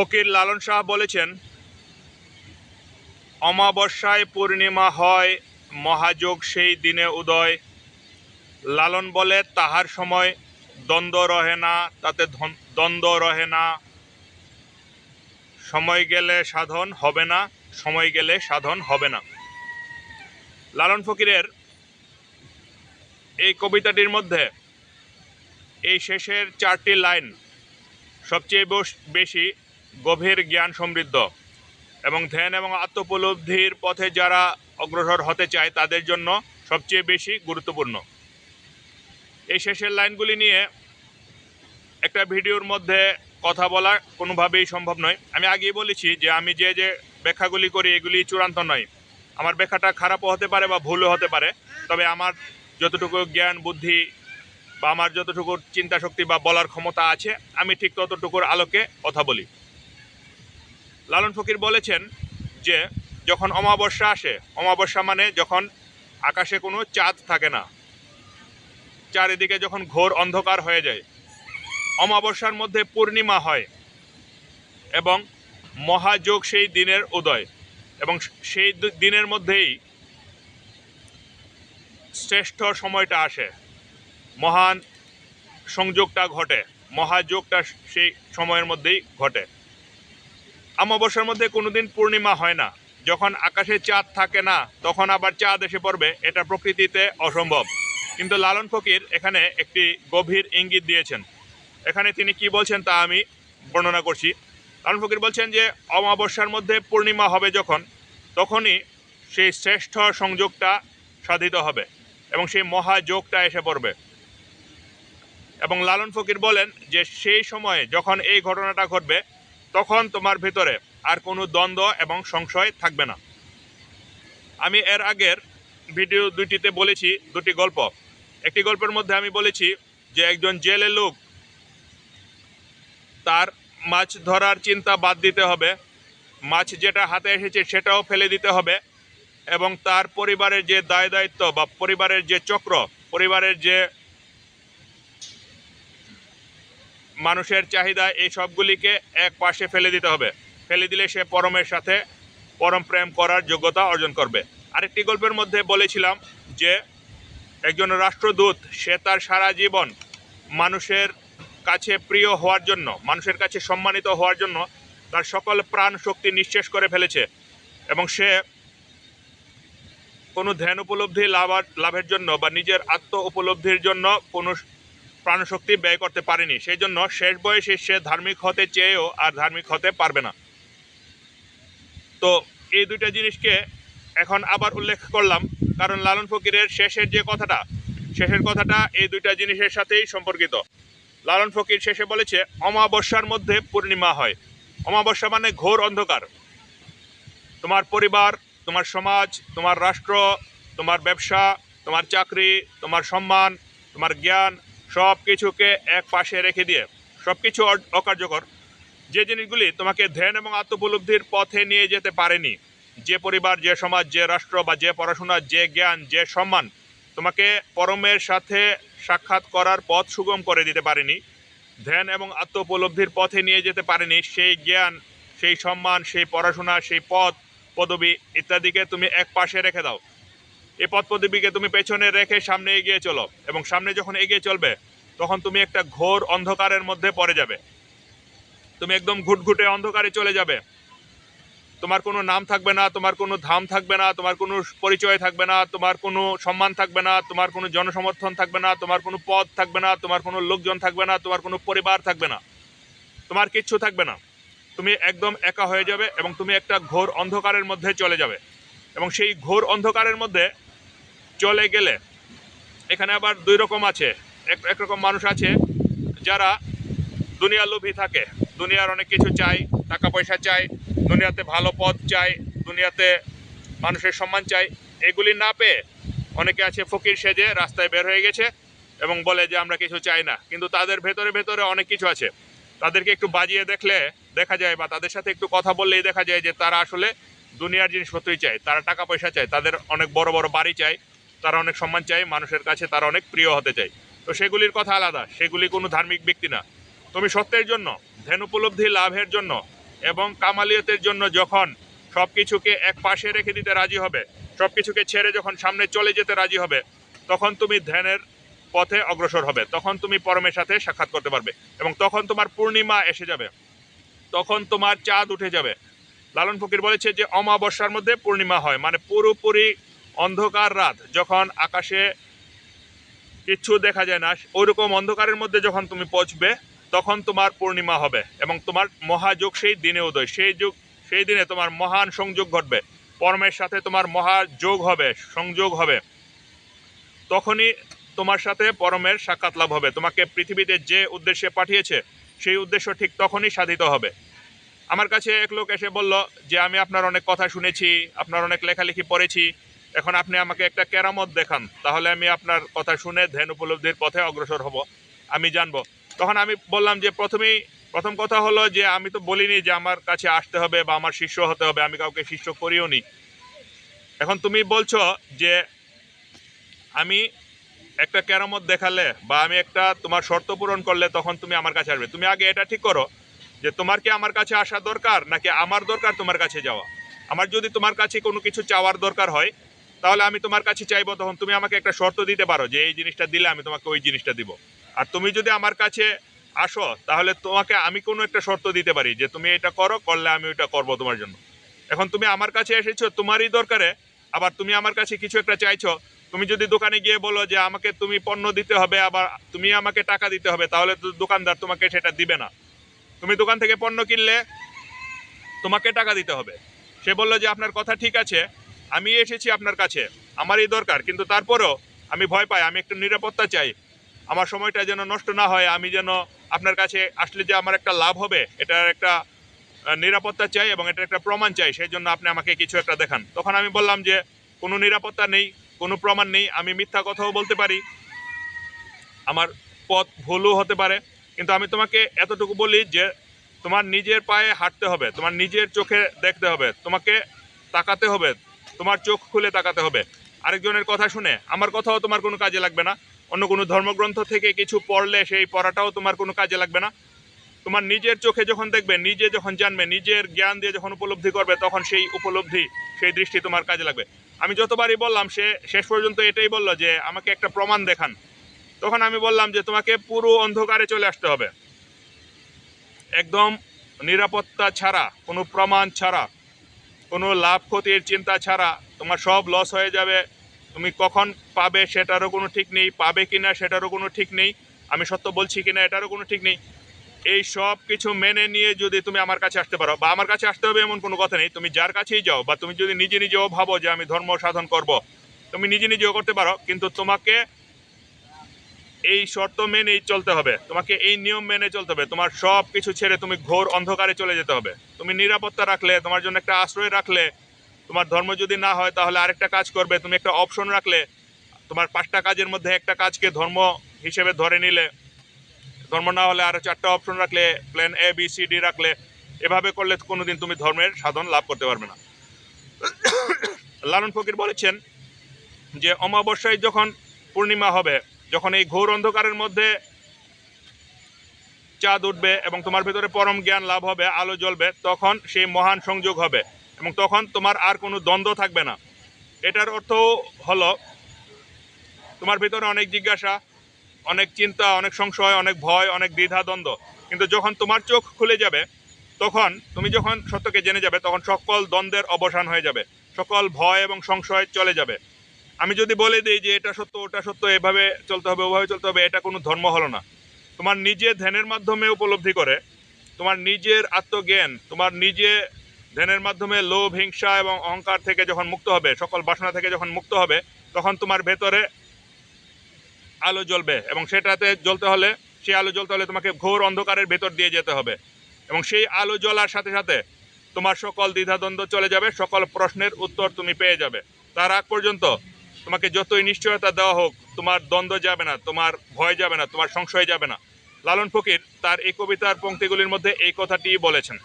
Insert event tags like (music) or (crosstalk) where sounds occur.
ফকির লালন শাহ বলেছেন, অমাবস্যায় পূর্ণিমা হয়, মহাযোগ সেই দিনে উদয়। লালন বলে, তাহার সময় দ্বন্দ্ব রহে না, তাতে দ্বন্দ্ব রহে না। সময় গেলে সাধন হবে না, সময় গেলে সাধন হবে না। লালন ফকিরের এই কবিতাটির মধ্যে এই শেষের চারটি লাইন সবচেয়ে বেশি গভীর জ্ঞান সমৃদ্ধ এবং ধ্যান এবং আত্মপলব্ধির পথে যারা অগ্রসর হতে চায় তাদের জন্য সবচেয়ে বেশি গুরুত্বপূর্ণ। এই শেষের লাইনগুলি নিয়ে একটা ভিডিওর মধ্যে কথা বলা কোনোভাবেই সম্ভব নয়। আমি আগেই বলেছি যে আমি যে যে ব্যাখ্যাগুলি করি এগুলি চূড়ান্ত নয়। আমার ব্যাখ্যাটা খারাপও হতে পারে বা ভুলও হতে পারে, তবে আমার যতটুকু জ্ঞান, বুদ্ধি বা আমার যতটুকু চিন্তা শক্তি বা বলার ক্ষমতা আছে, আমি ঠিক ততটুকুর আলোকে কথা বলি। লালন ফকির বলেছেন যে, যখন অমাবস্যা আসে, অমাবস্যা মানে যখন আকাশে কোনো চাঁদ থাকে না। চারিদিকে যখন ঘোর অন্ধকার হয়ে যায়, অমাবস্যার মধ্যে পূর্ণিমা হয় এবং মহাযোগ সেই দিনের উদয় এবং সেই দিনের মধ্যেই শ্রেষ্ঠ সময়টা আসে। মহান সংযোগটা ঘটে, মহাযোগটা সেই সময়ের মধ্যেই ঘটে। অমাবস্যার মধ্যে কোনোদিন পূর্ণিমা হয় না। যখন আকাশে চাঁদ থাকে না, তখন আবার চাঁদ এসে পড়বে, এটা প্রকৃতিতে অসম্ভব। কিন্তু লালন ফকির এখানে একটি গভীর ইঙ্গিত দিয়েছেন। এখানে তিনি কি বলছেন তা আমি বর্ণনা করছি। লালন ফকির বলছেন যে, অমাবস্যার মধ্যে পূর্ণিমা হবে যখন, তখনই সেই শ্রেষ্ঠ সংযোগটা সাধিত হবে এবং সেই মহাযোগটা এসে পড়বে। এবং লালন ফকির বলেন যে, সেই সময়ে যখন এই ঘটনাটা ঘটবে তখন তোমার ভিতরে আর কোনো দ্বন্দ্ব এবং সংশয় থাকবে না। আমি এর আগের ভিডিও দুইটিতে বলেছি, দুটি গল্প। একটি গল্পের মধ্যে আমি বলেছি যে একজন জেলে লোক তার মাছ ধরার চিন্তা বাদ দিতে হবে। মাছ যেটা হাতে এসেছে সেটাও ফেলে দিতে হবে এবং তার পরিবারের যে দায় দায়িত্ব বা পরিবারের যে চক্র, পরিবারের যে মানুষের চাহিদা এই সবগুলিকে এক পাশে ফেলে দিতে হবে। ফেলে দিলে সে পরমের সাথে পরম প্রেম করার যোগ্যতা অর্জন করবে। আরেকটি গল্পের মধ্যে বলেছিলাম যে, একজন রাষ্ট্রদূত, সে তার সারা জীবন মানুষের কাছে প্রিয় হওয়ার জন্য, মানুষের কাছে সম্মানিত হওয়ার জন্য তার সকল প্রাণ শক্তি নিঃশেষ করে ফেলেছে এবং সে কোনো ধ্যান উপলব্ধি লাভার লাভের জন্য বা নিজের আত্ম উপলব্ধির জন্য কোনো প্রাণশক্তি ব্যয় করতে পারেনি। সেই জন্য শেষ বয়সে সে ধার্মিক হতে চেয়েও আর ধার্মিক হতে পারবে না। তো এই দুইটা জিনিসকে এখন আবার উল্লেখ করলাম, কারণ লালন ফকিরের শেষের যে কথাটা, শেষের কথাটা এই দুইটা জিনিসের সাথেই সম্পর্কিত। লালন ফকির শেষে বলেছে, অমাবস্যার মধ্যে পূর্ণিমা হয়। অমাবস্যা মানে ঘোর অন্ধকার। তোমার পরিবার, তোমার সমাজ, তোমার রাষ্ট্র, তোমার ব্যবসা, তোমার চাকরি, তোমার সম্মান, তোমার জ্ঞান সব কিছুকে এক পাশে রেখে দিয়ে সব কিছু অকার্যকর। যে জিনিসগুলি তোমাকে ধ্যান এবং আত্মপলব্ধির পথে নিয়ে যেতে পারেনি, যে পরিবার, যে সমাজ, যে রাষ্ট্র বা যে পড়াশোনা, যে জ্ঞান, যে সম্মান, তোমাকে পরমের সাথে সাক্ষাৎ করার পথ সুগম করে দিতে পারেনি, ধ্যান এবং আত্মোপলব্ধির পথে নিয়ে যেতে পারেনি, সেই জ্ঞান, সেই সম্মান, সেই পড়াশোনা, সেই পথ, পদবি ইত্যাদিকে তুমি এক পাশে রেখে দাও। এই পথ পদবিকে তুমি পেছনে রেখে সামনে এগিয়ে চলো এবং সামনে যখন এগিয়ে চলবে, তখন তুমি একটা ঘোর অন্ধকারের মধ্যে পড়ে যাবে। তুমি একদম ঘুটঘুটে অন্ধকারে চলে যাবে। তোমার কোনো নাম থাকবে না, তোমার কোনো ধাম থাকবে না, তোমার কোনো পরিচয় থাকবে না, তোমার কোনো সম্মান থাকবে না, তোমার কোনো জনসমর্থন থাকবে না, তোমার কোনো পদ থাকবে না, তোমার কোনো লোকজন থাকবে না, তোমার কোনো পরিবার থাকবে না। তোমার কিচ্ছু থাকবে না। তুমি একদম একা হয়ে যাবে এবং তুমি একটা ঘোর অন্ধকারের মধ্যে চলে যাবে। এবং সেই ঘোর অন্ধকারের মধ্যে চলে গেলে, এখানে আবার দুই রকম আছে। এক একরকম মানুষ আছে যারা দুনিয়া লোভী থাকে। দুনিয়ার অনেক কিছু চাই টাকা পয়সা চাই দুনিয়াতে ভালো পদ চাই দুনিয়াতে মানুষের সম্মান চাই এগুলি না পেয়ে অনেকে আছে ফকির সেজে রাস্তায় বের হয়ে গেছে এবং বলে যে আমরা কিছু চাই না। কিন্তু তাদের ভেতরে ভেতরে অনেক কিছু আছে। তাদেরকে একটু বাজিয়ে দেখলে দেখা যায় বা তাদের সাথে একটু কথা বললেই দেখা যায় যে তারা আসলে দুনিয়ার জিনিসপত্রই চায়, তারা টাকা পয়সা চায়, তাদের অনেক বড় বড় বাড়ি চায়। তারা অনেক সম্মান চায়, মানুষের কাছে তারা অনেক প্রিয় হতে চায়। তো সেগুলির কথা আলাদা, সেগুলি কোনো ধার্মিক ব্যক্তি না। তুমি সত্যের জন্য ধ্যান উপলব্ধি লাভের জন্য এবং কামালিয়তের জন্য যখন সব কিছুকে এক পাশে রেখে দিতে রাজি হবে সব কিছুকে ছেড়ে যখন সামনে চলে যেতে রাজি হবে, তখন তুমি ধ্যানের পথে অগ্রসর হবে, তখন তুমি পরমের সাথে সাক্ষাৎ করতে পারবে এবং তখন তোমার পূর্ণিমা এসে যাবে, তখন তোমার চাঁদ উঠে যাবে। লালন ফকির বলেছে যে, অমাবস্যার মধ্যে পূর্ণিমা হয় মানে পুরোপুরি অন্ধকার রাত, যখন আকাশে কিচ্ছু দেখা যায় না, ওইরকম অন্ধকারের মধ্যে যখন তুমি পৌঁছবে, তখন তোমার পূর্ণিমা হবে এবং তোমার মহাযোগ সেই দিনে উদয়, সেই যুগ, সেই দিনে তোমার মহান সংযোগ ঘটবে। পরমের সাথে তোমার মহাযোগ হবে, সংযোগ হবে। তখনই তোমার সাথে পরমের সাক্ষাৎ লাভ হবে। তোমাকে পৃথিবীতে যে উদ্দেশ্যে পাঠিয়েছে, সেই উদ্দেশ্য ঠিক তখনই সাধিত হবে। আমার কাছে এক লোক এসে বলল যে, আমি আপনার অনেক কথা শুনেছি, আপনার অনেক লেখালেখি পড়েছি এখন আপনি আমাকে একটা কেরামত দেখান, তাহলে আমি আপনার কথা শুনে ধ্যান উপলব্ধির পথে অগ্রসর হব। আমি জানব। তখন আমি বললাম যে, প্রথমেই, প্রথম কথা হলো যে, আমি তো বলিনি যে আমার কাছে আসতে হবে বা আমার শিষ্য হতে হবে, আমি কাউকে শিষ্য করিও নি। এখন তুমি বলছো যে, আমি একটা কেরামত দেখালে বা আমি একটা তোমার শর্ত পূরণ করলে তখন তুমি আমার কাছে আসবে। তুমি আগে এটা ঠিক করো যে, তোমার কি আমার কাছে আসা দরকার নাকি আমার দরকার তোমার কাছে যাওয়া? আমার যদি তোমার কাছে কোনো কিছু চাওয়ার দরকার হয় তাহলে আমি তোমার কাছে চাইব তখন তুমি আমাকে একটা শর্ত দিতে পারো যে এই জিনিসটা দিলে আমি তোমাকে ওই জিনিসটা দিব। আর তুমি যদি আমার কাছে আসো, তাহলে তোমাকে আমি কোনো একটা শর্ত দিতে পারি যে তুমি এটা করো, করলে আমি ওইটা করব তোমার জন্য। এখন তুমি আমার কাছে এসেছ, তোমারই দরকারে। আবার তুমি আমার কাছে কিছু একটা চাইছো, তুমি যদি দোকানে গিয়ে বলো যে আমাকে তুমি পণ্য দিতে হবে, আবার তুমি আমাকে টাকা দিতে হবে, তাহলে তো দোকানদার তোমাকে সেটা দিবে না। তুমি দোকান থেকে পণ্য কিনলে তোমাকে টাকা দিতে হবে। সে বলল যে আপনার কথা ঠিক আছে আমি এসেছি আপনার কাছে। আমারই দরকার, কিন্তু তারপরেও আমি ভয় পাই, আমি একটু নিরাপত্তা চাই। আমার সময়টা যেন নষ্ট না হয়, আমি যেন আপনার কাছে আসলে যে আমার একটা লাভ হবে, এটার একটা নিরাপত্তা চাই এবং এটার একটা প্রমাণ চাই সেই জন্য আপনি আমাকে কিছু একটা দেখান। তখন আমি বললাম যে, কোনো নিরাপত্তা নেই, কোনো প্রমাণ নেই, আমি মিথ্যা কথাও বলতে পারি। আমার পথ ভুলও হতে পারে, কিন্তু আমি তোমাকে এতটুকু বলি যে, তোমার নিজের পায়ে হাঁটতে হবে, তোমার নিজের চোখে দেখতে হবে, তোমাকে তাকাতে হবে তোমার চোখ খুলে তাকাতে হবে। আরেকজনের কথা শুনে, আমার কথাও তোমার কোনো কাজে লাগবে না। অন্য কোনো ধর্মগ্রন্থ থেকে কিছু পড়লে সেই পড়াটাও তোমার কোনো কাজে লাগবে না। তোমার নিজের চোখে যখন দেখবে, নিজে যখন জানবে, নিজের জ্ঞান দিয়ে যখন উপলব্ধি করবে, তখন সেই উপলব্ধি, সেই দৃষ্টি তোমার কাজে লাগবে। আমি যতবারই বললাম, সে শেষ পর্যন্ত এটাই বলল যে, আমাকে একটা প্রমাণ দেখান। তখন আমি বললাম যে, তোমাকে পুরো অন্ধকারে চলে আসতে হবে। একদম নিরাপত্তা ছাড়া, কোনো প্রমাণ ছাড়া কোনো লাভ ক্ষতির চিন্তা ছাড়া তোমার সব লস হয়ে যাবে। তুমি কখন পাবে সেটারও কোনো ঠিক নেই, পাবে কি না সেটারও কোনো ঠিক নেই, আমি সত্য বলছি কিনা এটারও কোনো ঠিক নেই। এই সব কিছু মেনে নিয়ে যদি তুমি আমার কাছে আসতে পারো, বা আমার কাছে আসতে হবে এমন কোনো কথা নেই, তুমি যার কাছেই যাও, বা তুমি যদি নিজে নিজেও ভাবো যে আমি ধর্ম সাধন করব, তুমি নিজে নিজেও করতে পারো, কিন্তু তোমাকে এই শর্ত মেনেই চলতে হবে। তোমাকে এই নিয়ম মেনে চলতে হবে। তোমার সব কিছু ছেড়ে তুমি ঘোর অন্ধকারে চলে যেতে হবে। তুমি নিরাপত্তা রাখলে, তোমার জন্য একটা আশ্রয় রাখলে, তোমার ধর্ম যদি না হয় তাহলে আরেকটা কাজ করবে। তুমি একটা অপশন রাখলে, তোমার পাঁচটা কাজের মধ্যে একটা কাজকে ধর্ম হিসেবে ধরে নিলে। ধর্ম না হলে আরও চারটা অপশন রাখলে plan A B C D রাখলে, এভাবে করলে কোনোদিন তুমি ধর্মের সাধন লাভ করতে পারবে না। (coughs) লালন ফকির বলেছেন যে, অমাবস্যায় যখন পূর্ণিমা হবে যখন এই ঘোর অন্ধকারের মধ্যে চাঁদ উঠবে এবং তোমার ভিতরে পরম জ্ঞান লাভ হবে, আলো জ্বলবে, তখন সেই মহান সংযোগ হবে এবং তখন তোমার আর কোনো দ্বন্দ্ব থাকবে না। এটার অর্থ হলো, তোমার ভিতরে অনেক জিজ্ঞাসা, অনেক চিন্তা, অনেক সংশয়, অনেক ভয়, অনেক দ্বিধা, দ্বন্দ্ব। কিন্তু যখন তোমার চোখ খুলে যাবে, তখন তুমি যখন সত্যকে জেনে যাবে, তখন সকল দ্বন্দ্বের অবসান হয়ে যাবে, সকল ভয় এবং সংশয় চলে যাবে। আমি যদি বলে দিই যে এটা সত্য, ওটা সত্য, এভাবে চলতে হবে, ওভাবে চলতে হবে, এটা কোনো ধর্ম হলো না। তোমার নিজে ধ্যানের মাধ্যমে উপলব্ধি করে, তোমার নিজের আত্মজ্ঞান, তোমার নিজে ধ্যানের মাধ্যমে লোভ, হিংসা এবং অহংকার থেকে যখন মুক্ত হবে, সকল বাসনা থেকে যখন মুক্ত হবে, তখন তোমার ভেতরে আলো জ্বলবে এবং সেটাতে জ্বলতে হলে, সেই আলো জ্বলতে হলে তোমাকে ঘোর অন্ধকারের ভেতর দিয়ে যেতে হবে এবং সেই আলো জ্বলার সাথে সাথে তোমার সকল দ্বিধাদ্বন্দ্ব চলে যাবে, সকল প্রশ্নের উত্তর তুমি পেয়ে যাবে। তার আগ পর্যন্ত তোমাকে যতই নিশ্চয়তা দেওয়া হোক, তোমার দ্বন্দ্ব যাবে না, তোমার ভয় যাবে না, তোমার সংশয় যাবে না। লালন ফকির তার এই কবিতার পঙ্ক্তিগুলির মধ্যে এই কথাটি বলেছেন।